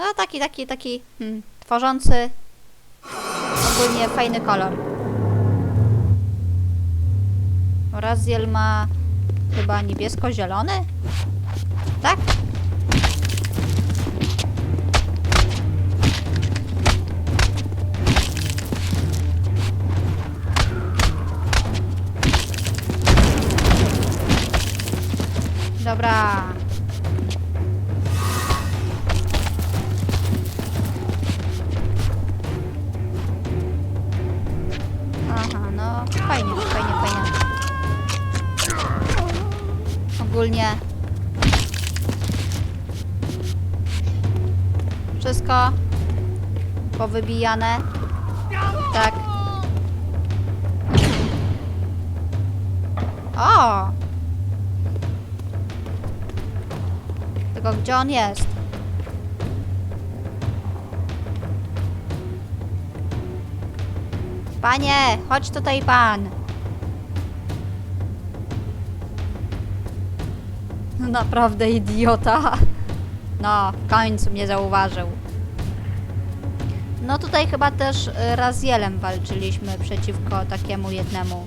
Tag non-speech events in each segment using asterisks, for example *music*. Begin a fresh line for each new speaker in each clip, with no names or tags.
No taki, taki, taki hmm, tworzący ogólnie fajny kolor. Raziel ma chyba niebiesko-zielony? Tak? Dobra. Fajnie, fajnie, fajnie. Ogólnie wszystko powybijane. Tak. O! Tylko gdzie on jest? Panie, chodź tutaj pan. No Naprawdę idiota. No, w końcu mnie zauważył. No tutaj chyba też y, Razielem walczyliśmy przeciwko takiemu jednemu.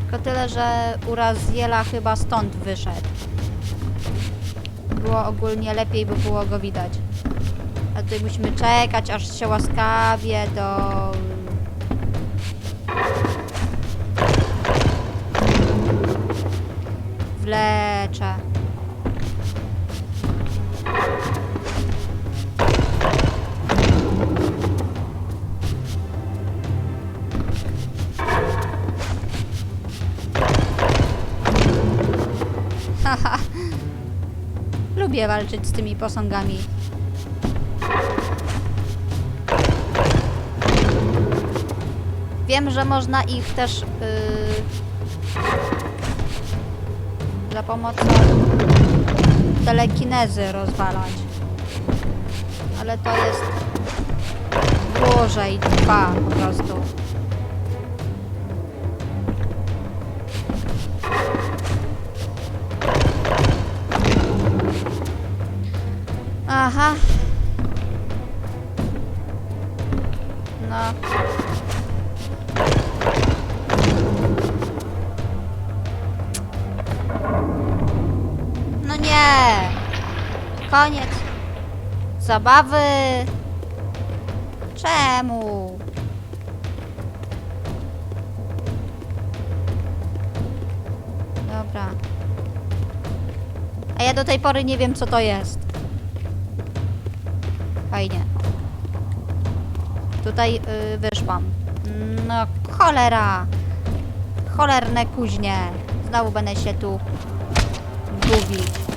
Tylko tyle, że u Raziela chyba stąd wyszedł. Było ogólnie lepiej, by było go widać. A tutaj musimy czekać, aż się łaskawie do... Wlecze. Haha. Lubię walczyć z tymi posągami. Wiem, że można ich też yy, za pomocą telekinezy rozwalać. Ale to jest dłużej trwa po prostu. Aha. Koniec. Zabawy. Czemu? Dobra. A ja do tej pory nie wiem, co to jest. Fajnie. Tutaj y, wyszłam. No cholera! Cholerne kuźnie. Znowu będę się tu gubić.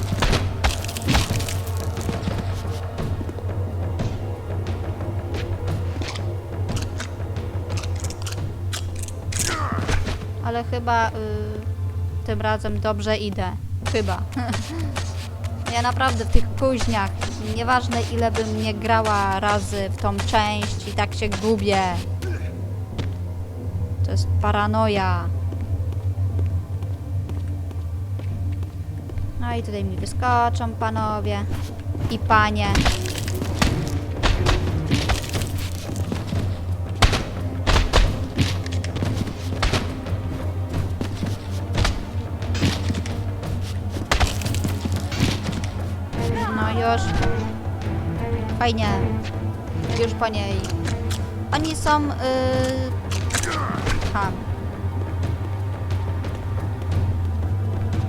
Ale chyba y, tym razem dobrze idę. Chyba. *laughs* Ja naprawdę w tych późniach, nieważne ile bym nie grała razy w tą część i tak się gubię. To jest paranoja. No i tutaj mi wyskoczą panowie i panie. Już. Fajnie. Już po niej. Oni są... Yy... Ha.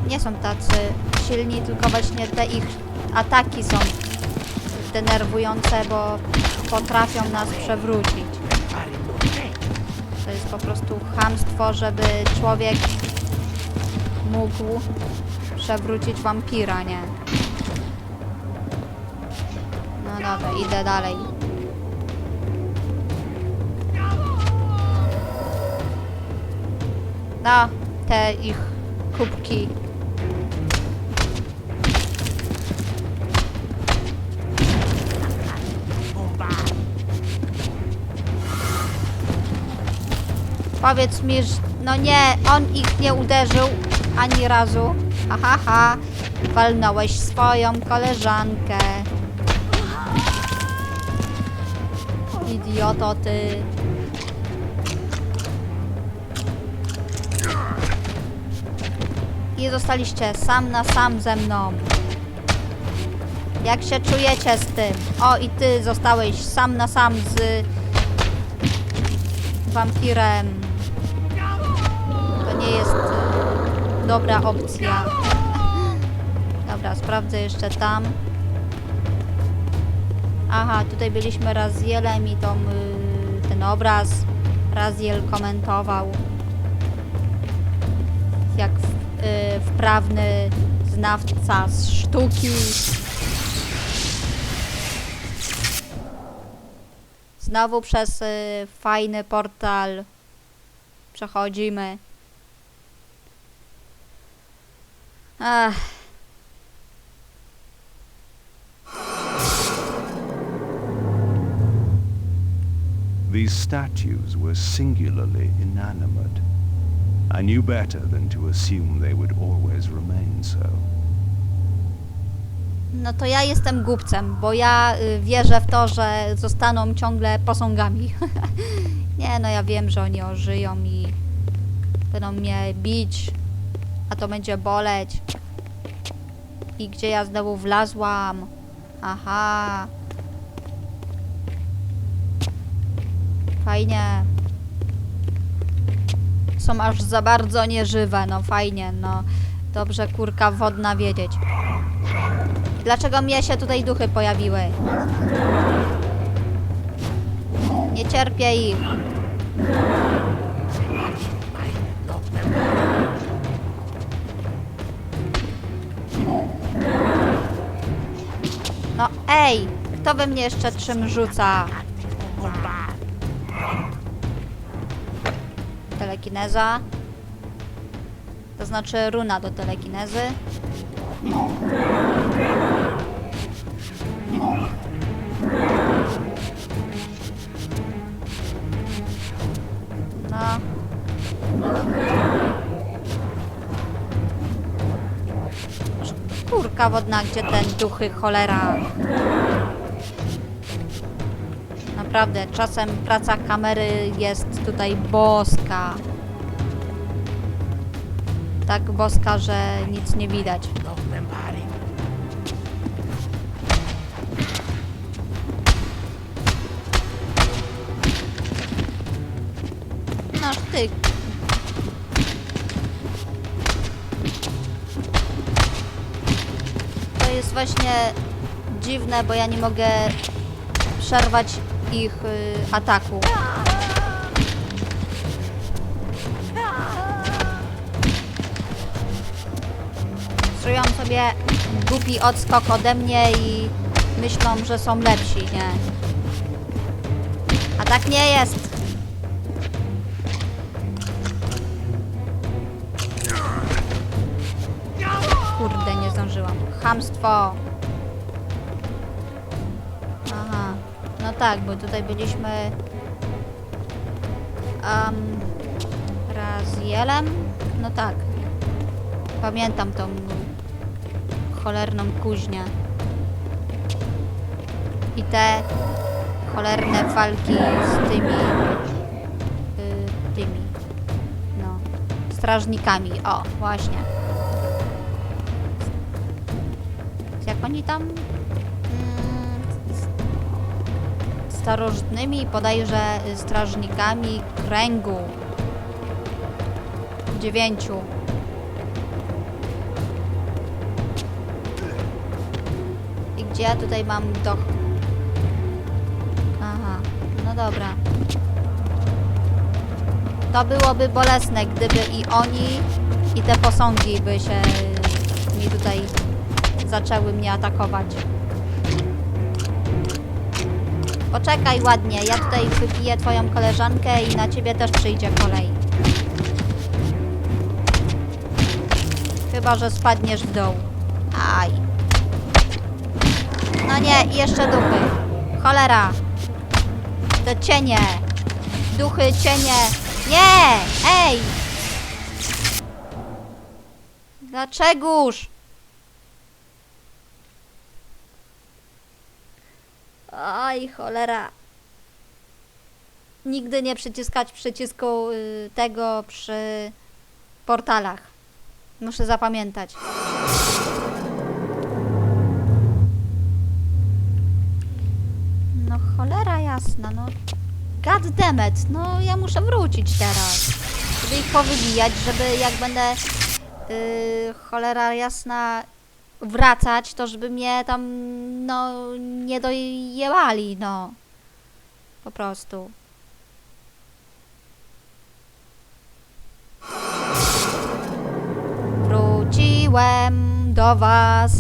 Nie są tacy silni, tylko właśnie te ich ataki są denerwujące, bo potrafią nas przewrócić. To jest po prostu chamstwo, żeby człowiek mógł przewrócić wampira, nie? Dobra, idę dalej. No, te ich kubki. Powiedz mi, że... No nie, on ich nie uderzył ani razu. Ha, ha, ha. Walnąłeś swoją koleżankę. Idioto ty. I zostaliście sam na sam ze mną. Jak się czujecie z tym? O, i ty zostałeś sam na sam z wampirem. To nie jest e, dobra opcja. Dobra, sprawdzę jeszcze tam. Aha, tutaj byliśmy Razielem i tą, y, ten obraz Raziel komentował. Jak y, wprawny znawca z sztuki. Znowu przez y, fajny portal przechodzimy. Ach.
These statues were singularly inanimate. I knew better than to assume they would always remain so.
No to ja jestem głupcem, bo ja y, wierzę w to, że zostaną ciągle posągami. *laughs* Nie, no ja wiem, że oni ożyją i będą mnie bić, a to będzie boleć. I gdzie ja znowu wlazłam? Aha. Fajnie. Są aż za bardzo nieżywe, no fajnie, no. Dobrze kurka wodna wiedzieć. Dlaczego mnie się tutaj duchy pojawiły? Nie cierpię ich. No ej, kto we mnie jeszcze czym rzuca? Telekineza. To znaczy runa do telekinezy. No. Kurka wodna, gdzie ten duchy, cholera. Naprawdę, czasem praca kamery jest tutaj boska. Tak boska, że nic nie widać. No ty. To jest właśnie dziwne, bo ja nie mogę przerwać ich y, ataku. Zrobią sobie głupi odskok ode mnie i myślą, że są lepsi, nie? A tak nie jest. Kurde, nie zdążyłam. Chamstwo. Aha. No tak, bo tutaj byliśmy... Um, Razielem? No tak. Pamiętam tą cholerną kuźnię. I te cholerne walki z tymi... Y, tymi... No... Strażnikami. O, właśnie. Jak oni tam... Mm, starożytnymi bodajże y, strażnikami kręgu. Dziewięciu. Gdzie ja tutaj mam do... Aha, no dobra. To byłoby bolesne, gdyby i oni, i te posągi by się mi tutaj zaczęły mnie atakować. Poczekaj ładnie, ja tutaj wypiję twoją koleżankę i na ciebie też przyjdzie kolej. Chyba, że spadniesz w dół. Aj. No nie, i jeszcze duchy. Cholera. Te cienie. Duchy, cienie. Nie! Ej! Dlaczegoż? Aj, cholera. nigdy nie przyciskać przycisku y, tego przy portalach. Muszę zapamiętać. Jasna, no. God it, no ja muszę wrócić teraz. Żeby ich powybijać, żeby jak będę yy, cholera jasna wracać, to żeby mnie tam no nie dojebali, no. Po prostu. Wróciłem do was.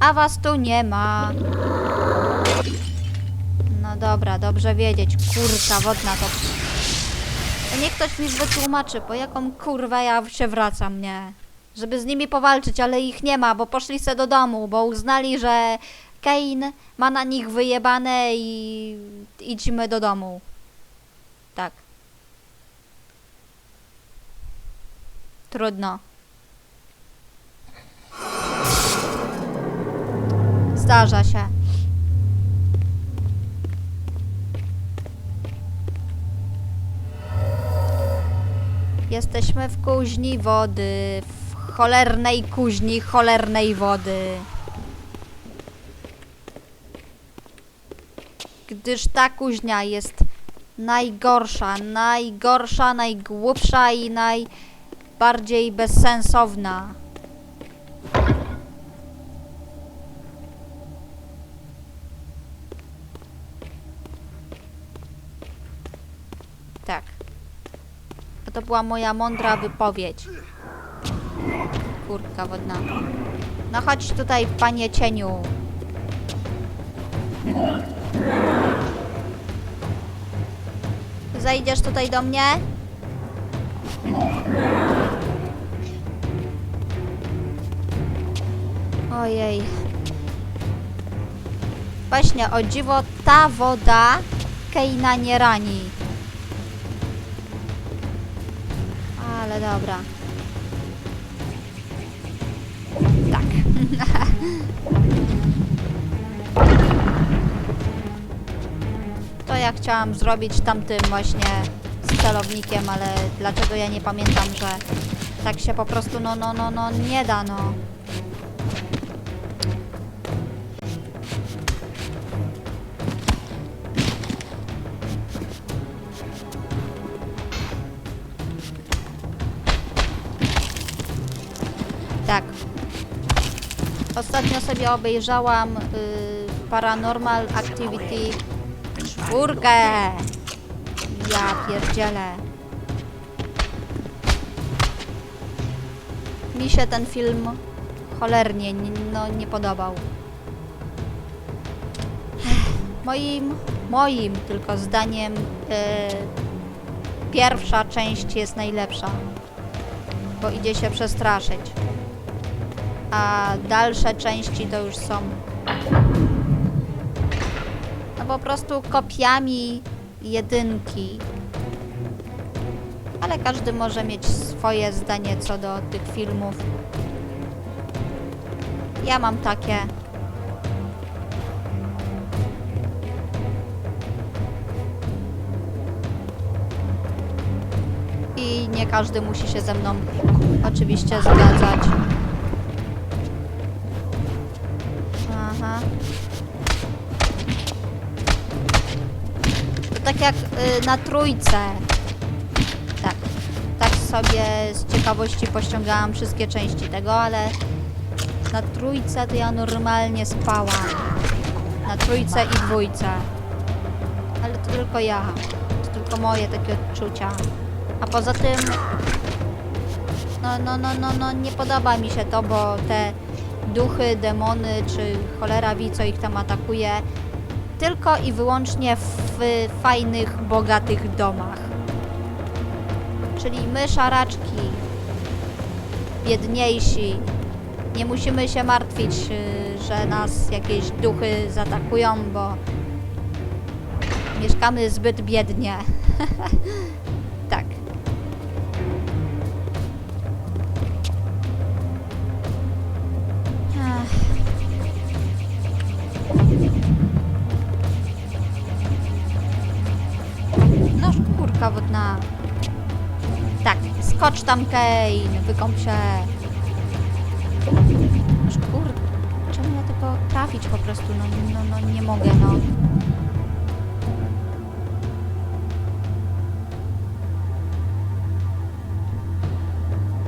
A was tu nie ma. Dobra, dobrze wiedzieć. Kurka wodna to niech ktoś mi wytłumaczy, po jaką kurwę ja się wracam, nie? Żeby z nimi powalczyć, ale ich nie ma, bo poszli se do domu, bo uznali, że Kane ma na nich wyjebane i idźmy do domu. Tak. Trudno. Zdarza się. Jesteśmy w kuźni wody, w cholernej kuźni cholernej wody. Gdyż ta kuźnia jest najgorsza, najgorsza, najgłupsza i najbardziej bezsensowna. Tak. Była moja mądra wypowiedź. Kurka wodna. No chodź tutaj, panie cieniu. Zajdziesz tutaj do mnie? Ojej. Właśnie, o dziwo, ta woda Keina nie rani. Dobra. Tak. *laughs* To ja chciałam zrobić tamtym właśnie z celownikiem, ale dlaczego ja nie pamiętam, że tak się po prostu no no no no nie da no. Sobie obejrzałam y, Paranormal Activity czwórkę. Ja pierdzielę. Mi się ten film cholernie no, nie podobał. Moim, moim tylko zdaniem y, pierwsza część jest najlepsza, bo idzie się przestraszyć a dalsze części to już są no po prostu kopiami jedynki. Ale każdy może mieć swoje zdanie co do tych filmów. Ja mam takie. I nie każdy musi się ze mną oczywiście zgadzać. Tak jak y, na trójce. Tak. Tak sobie z ciekawości pościągałam wszystkie części tego, ale na trójce to ja normalnie spałam. Na trójce i dwójce. Ale to tylko ja. To tylko moje takie odczucia. A poza tym no, no, no, no, no, nie podoba mi się to, bo te duchy, demony, czy cholera wie, co ich tam atakuje, tylko i wyłącznie w fajnych, bogatych domach. Czyli my, szaraczki, biedniejsi, nie musimy się martwić, że nas jakieś duchy zaatakują, bo mieszkamy zbyt biednie. *laughs* kurka wodna. Tak, skocz tam Kane, wykąp się. Noż kurde, czemu ja tylko trafić po prostu, no, no, no nie mogę, no.